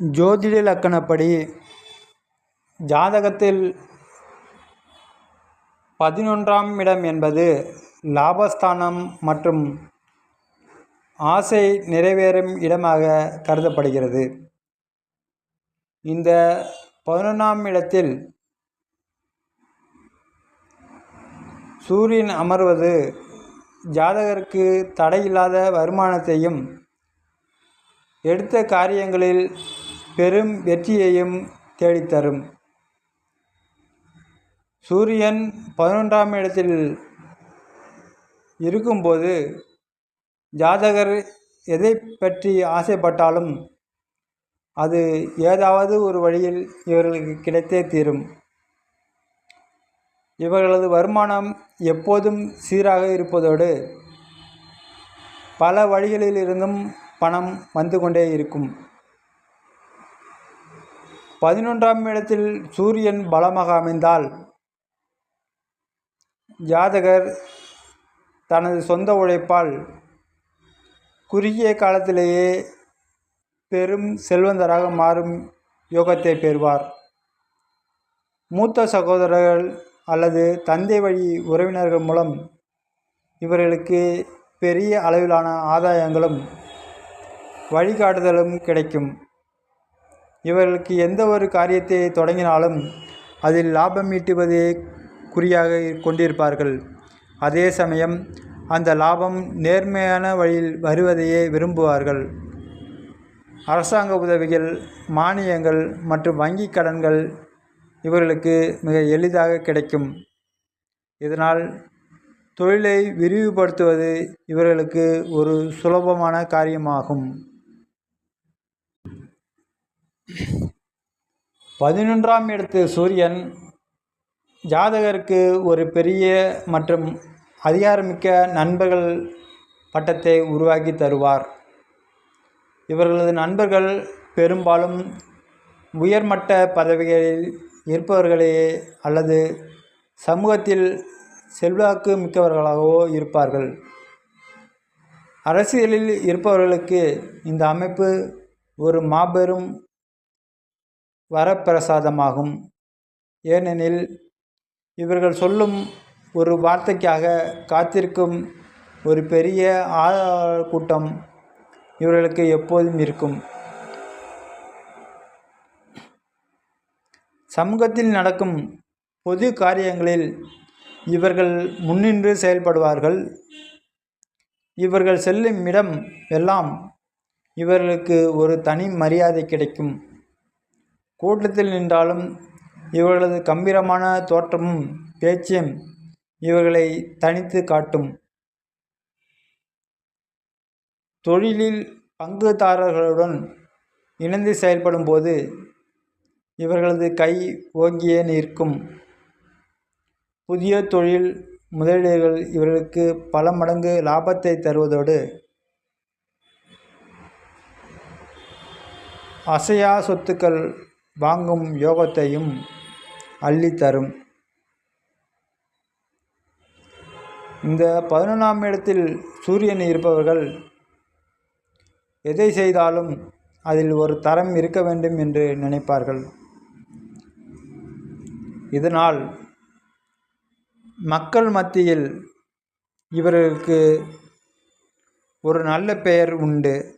ஜோதிட இலக்கணப்படி ஜாதகத்தில் பதினொன்றாம் இடம் என்பது லாபஸ்தானம் மற்றும் ஆசை நிறைவேறும் இடமாக கருதப்படுகிறது. இந்த பதினொன்றாம் இடத்தில் சூரியன் அமர்வது ஜாதகருக்கு தடையில்லாத வருமானத்தையும் எடுத்த காரியங்களில் பெரும் வெற்றியையும் தேடித்தரும். சூரியன் பதினொன்றாம் இடத்தில் இருக்கும்போது ஜாதகர் எதை பற்றி ஆசைப்பட்டாலும் அது ஏதாவது ஒரு வழியில் இவர்களுக்கு கிடைத்தே தீரும். இவர்களது வருமானம் எப்போதும் சீராக இருப்பதோடு பல வழிகளிலிருந்தும் பணம் வந்து கொண்டே இருக்கும். பதினொன்றாம் இடத்தில் சூரியன் பலமாக அமைந்தால் ஜாதகர் தனது சொந்த உழைப்பால் குறுகிய காலத்திலேயே பெரும் செல்வந்தராக மாறும் யோகத்தை பெறுவார். மூத்த சகோதரர்கள் அல்லது தந்தை வழி உறவினர்கள் மூலம் இவர்களுக்கு பெரிய அளவிலான ஆதாயங்களும் வழிகாட்டுதலும் கிடைக்கும். இவர்களுக்கு எந்த ஒரு காரியத்தை தொடங்கினாலும் அதில் லாபம் ஈட்டுவதே குறியாக கொண்டிருப்பார்கள். அதே சமயம் அந்த லாபம் நேர்மையான வழியில் வருவதையே விரும்புவார்கள். அரசாங்க உதவிகள் மானியங்கள் மற்றும் வங்கிக் கடன்கள் இவர்களுக்கு மிக எளிதாக கிடைக்கும். இதனால் தொழிலை விரிவுபடுத்துவது இவர்களுக்கு ஒரு சுலபமான காரியமாகும். பதினொன்றாம் இடத்து சூரியன் ஜாதகருக்கு ஒரு பெரிய மற்றும் அதிகாரமிக்க நண்பர்கள் பட்டத்தை உருவாக்கி தருவார். இவர்களது நண்பர்கள் பெரும்பாலும் உயர்மட்ட பதவிகளில் இருப்பவர்களையே அல்லது சமூகத்தில் செல்வாக்கு மிக்கவர்களாகவோ இருப்பார்கள். அரசியலில் இருப்பவர்களுக்கு இந்த அமைப்பு ஒரு மாபெரும் வரப்பிரசாதமாகும். ஏனெனில் இவர்கள் சொல்லும் ஒரு வார்த்தைக்காக காத்திருக்கும் ஒரு பெரிய ஆதரவாளர் கூட்டம் இவர்களுக்கு எப்போதும் இருக்கும். சமூகத்தில் நடக்கும் பொது காரியங்களில் இவர்கள் முன்னின்று செயல்படுவார்கள். இவர்கள் செல்லும் இடம் எல்லாம் இவர்களுக்கு ஒரு தனி மரியாதை கிடைக்கும். கூட்டத்தில் நின்றாலும் இவர்களது கம்பீரமான தோற்றமும் பேச்சும் இவர்களை தனித்து காட்டும். தொழிலில் பங்குதாரர்களுடன் இணைந்து செயல்படும்போது இவர்களது கை ஓங்கியே நிற்கும். புதிய தொழில் முதலீடுகள் இவர்களுக்கு பல மடங்கு லாபத்தை தருவதோடு அசையா சொத்துக்கள் வாங்கும் யோகத்தையும் அள்ளித்தரும். இந்த பதினொன்றாம் இடத்தில் சூரியன் இருப்பவர்கள் எதை செய்தாலும் அதில் ஒரு தரம் இருக்க வேண்டும் என்று நினைப்பார்கள். இதனால் மக்கள் மத்தியில் இவர்களுக்கு ஒரு நல்ல பெயர் உண்டு.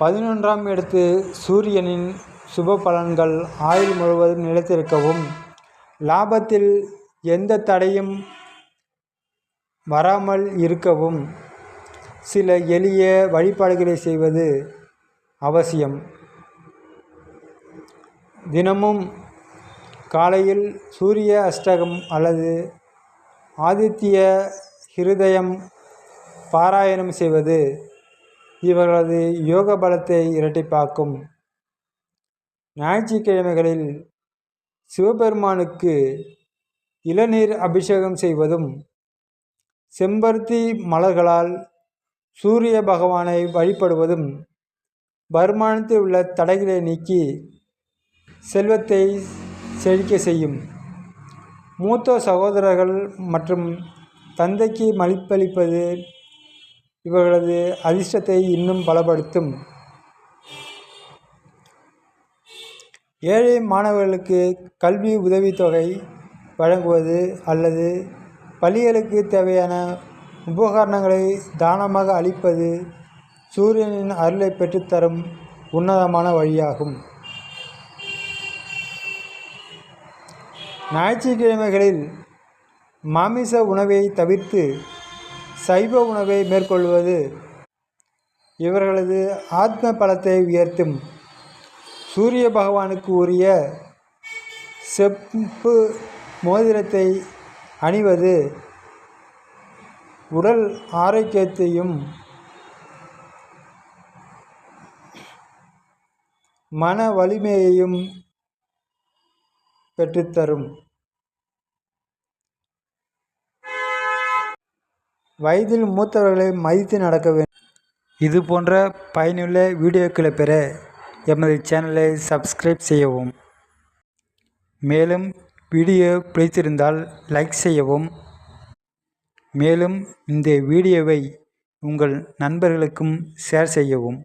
பதினொன்றாம் இடத்து சூரியனின் சுப பலன்கள் ஆயுள் முழுவதும் நிலைத்திருக்கவும் லாபத்தில் எந்த தடையும் வராமல் இருக்கவும் சில எளிய வழிபாடுகளை செய்வது அவசியம். தினமும் காலையில் சூரிய அஷ்டகம் அல்லது ஆதித்ய ஹிருதயம் பாராயணம் செய்வது இவர்களது யோக பலத்தை இரட்டிப்பாக்கும். ஞாயிற்றுக்கிழமைகளில் சிவபெருமானுக்கு இளநீர் அபிஷேகம் செய்வதும் செம்பருத்தி மலர்களால் சூரிய பகவானை வழிபடுவதும் வருமானத்தில் உள்ள தடைகளை நீக்கி செல்வத்தை செழிக்க செய்யும். மூத்த சகோதரர்கள் மற்றும் தந்தைக்கு மதிப்பளிப்பது இவர்களது அதிர்ஷ்டத்தை இன்னும் பலப்படுத்தும். ஏழை மாணவர்களுக்கு கல்வி உதவித்தொகை வழங்குவது அல்லது பள்ளிகளுக்கு தேவையான உபகரணங்களை தானமாக அளிப்பது சூரியனின் அருளை பெற்றுத்தரும் உன்னதமான வழியாகும். ஞாயிற்றுக்கிழமைகளில் மாமிச உணவை தவிர்த்து சைவ உணவை மேற்கொள்வது இவர்களது ஆத்ம பலத்தை உயர்த்தும். சூரிய பகவானுக்கு உரிய செப்பு மோதிரத்தை அணிவது உடல் ஆரோக்கியத்தையும் மன வலிமையையும் பெற்றுத்தரும். வயதில் மூத்தவர்களை மதித்து நடக்க வேண்டும். இது போன்ற பயனுள்ள வீடியோக்களை பெற எமது சேனலை சப்ஸ்கிரைப் செய்யவும். மேலும் வீடியோ பிடித்திருந்தால் லைக் செய்யவும். மேலும் இந்த வீடியோவை உங்கள் நண்பர்களுக்கும் ஷேர் செய்யவும்.